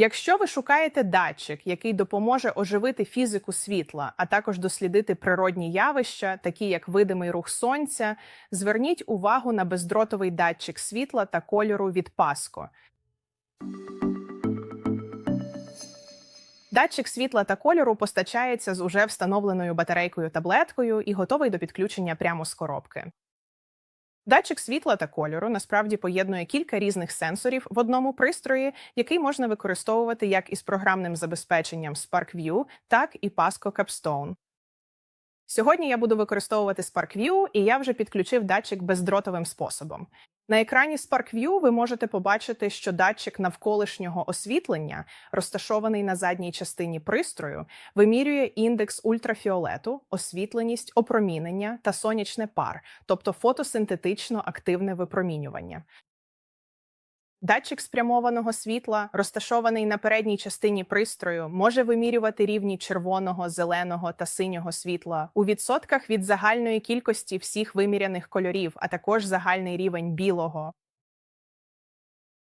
Якщо ви шукаєте датчик, який допоможе оживити фізику світла, а також дослідити природні явища, такі як видимий рух сонця, зверніть увагу на бездротовий датчик світла та кольору від Pasco. Датчик світла та кольору постачається з уже встановленою батарейкою таблеткою і готовий до підключення прямо з коробки. Датчик світла та кольору насправді поєднує кілька різних сенсорів в одному пристрої, який можна використовувати як із програмним забезпеченням SparkView, так і Pasco Capstone. Сьогодні я буду використовувати SparkView, і я вже підключив датчик бездротовим способом. На екрані SparkView ви можете побачити, що датчик навколишнього освітлення, розташований на задній частині пристрою, вимірює індекс ультрафіолету, освітленість, опромінення та сонячне пар, тобто фотосинтетично активне випромінювання. Датчик спрямованого світла, розташований на передній частині пристрою, може вимірювати рівні червоного, зеленого та синього світла у відсотках від загальної кількості всіх виміряних кольорів, а також загальний рівень білого.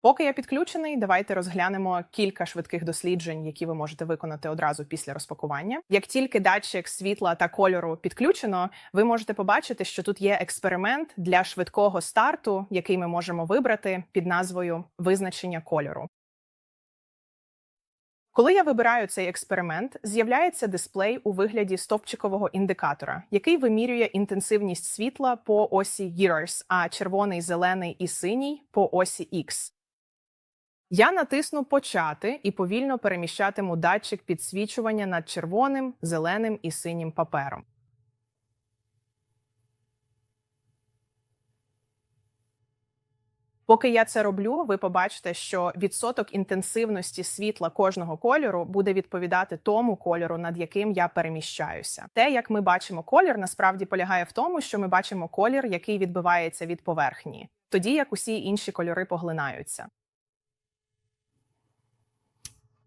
Поки я підключений, давайте розглянемо кілька швидких досліджень, які ви можете виконати одразу після розпакування. Як тільки датчик світла та кольору підключено, ви можете побачити, що тут є експеримент для швидкого старту, який ми можемо вибрати під назвою визначення кольору. Коли я вибираю цей експеримент, з'являється дисплей у вигляді стовпчикового індикатора, який вимірює інтенсивність світла по осі Years, а червоний, зелений і синій по осі X. Я натисну Почати і повільно переміщатиму датчик підсвічування над червоним, зеленим і синім папером. Поки я це роблю, ви побачите, що відсоток інтенсивності світла кожного кольору буде відповідати тому кольору, над яким я переміщаюся. Те, як ми бачимо колір, насправді полягає в тому, що ми бачимо колір, який відбивається від поверхні, тоді як усі інші кольори поглинаються.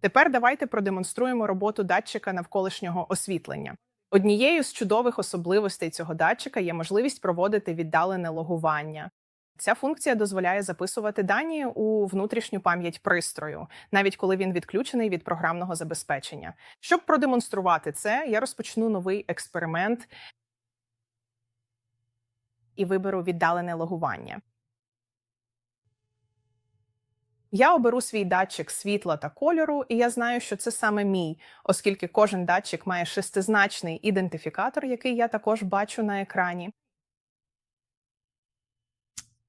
Тепер давайте продемонструємо роботу датчика навколишнього освітлення. Однією з чудових особливостей цього датчика є можливість проводити віддалене логування. Ця функція дозволяє записувати дані у внутрішню пам'ять пристрою, навіть коли він відключений від програмного забезпечення. Щоб продемонструвати це, я розпочну новий експеримент і виберу віддалене логування. Я оберу свій датчик світла та кольору, і я знаю, що це саме мій, оскільки кожен датчик має шестизначний ідентифікатор, який я також бачу на екрані.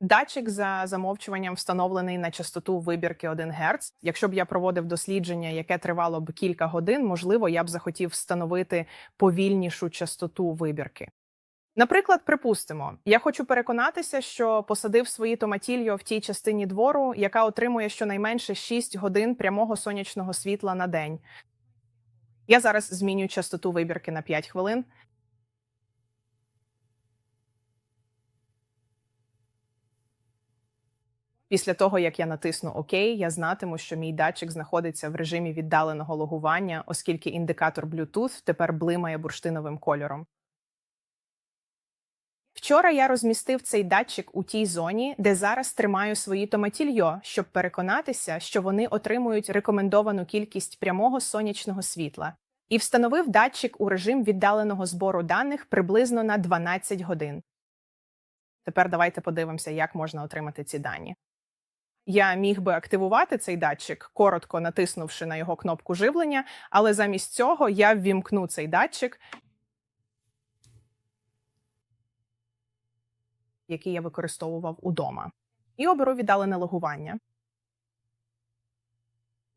Датчик за замовчуванням встановлений на частоту вибірки 1 Гц. Якщо б я проводив дослідження, яке тривало б кілька годин, можливо, я б захотів встановити повільнішу частоту вибірки. Наприклад, припустимо, я хочу переконатися, що посадив свої томатільо в тій частині двору, яка отримує щонайменше 6 годин прямого сонячного світла на день. Я зараз змінюю частоту вибірки на 5 хвилин. Після того, як я натисну ОК, я знатиму, що мій датчик знаходиться в режимі віддаленого логування, оскільки індикатор Bluetooth тепер блимає бурштиновим кольором. Вчора я розмістив цей датчик у тій зоні, де зараз тримаю свої томатільйо, щоб переконатися, що вони отримують рекомендовану кількість прямого сонячного світла, і встановив датчик у режим віддаленого збору даних приблизно на 12 годин. Тепер давайте подивимося, як можна отримати ці дані. Я міг би активувати цей датчик, коротко натиснувши на його кнопку живлення, але замість цього я ввімкну цей датчик який я використовував удома, і оберу віддалене логування.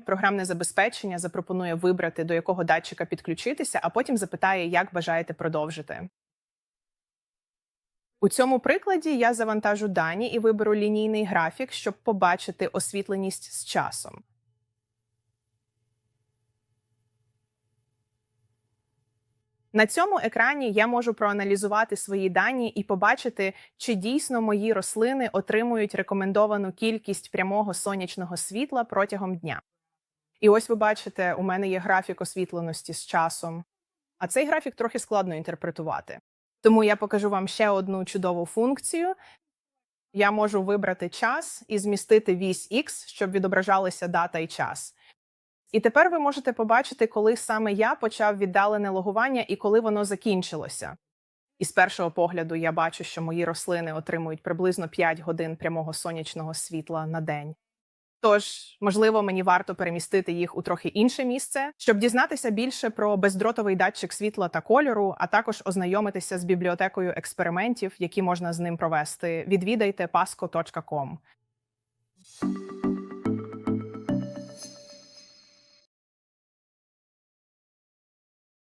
Програмне забезпечення запропонує вибрати, до якого датчика підключитися, а потім запитає, як бажаєте продовжити. У цьому прикладі я завантажу дані і виберу лінійний графік, щоб побачити освітленість з часом. На цьому екрані я можу проаналізувати свої дані і побачити, чи дійсно мої рослини отримують рекомендовану кількість прямого сонячного світла протягом дня. І ось ви бачите, у мене є графік освітленості з часом, а цей графік трохи складно інтерпретувати. Тому я покажу вам ще одну чудову функцію. Я можу вибрати час і змістити вісь X, щоб відображалися дата і час. І тепер ви можете побачити, коли саме я почав віддалене логування і коли воно закінчилося. І з першого погляду я бачу, що мої рослини отримують приблизно 5 годин прямого сонячного світла на день. Тож, можливо, мені варто перемістити їх у трохи інше місце, щоб дізнатися більше про бездротовий датчик світла та кольору, а також ознайомитися з бібліотекою експериментів, які можна з ним провести. Відвідайте pasco.com.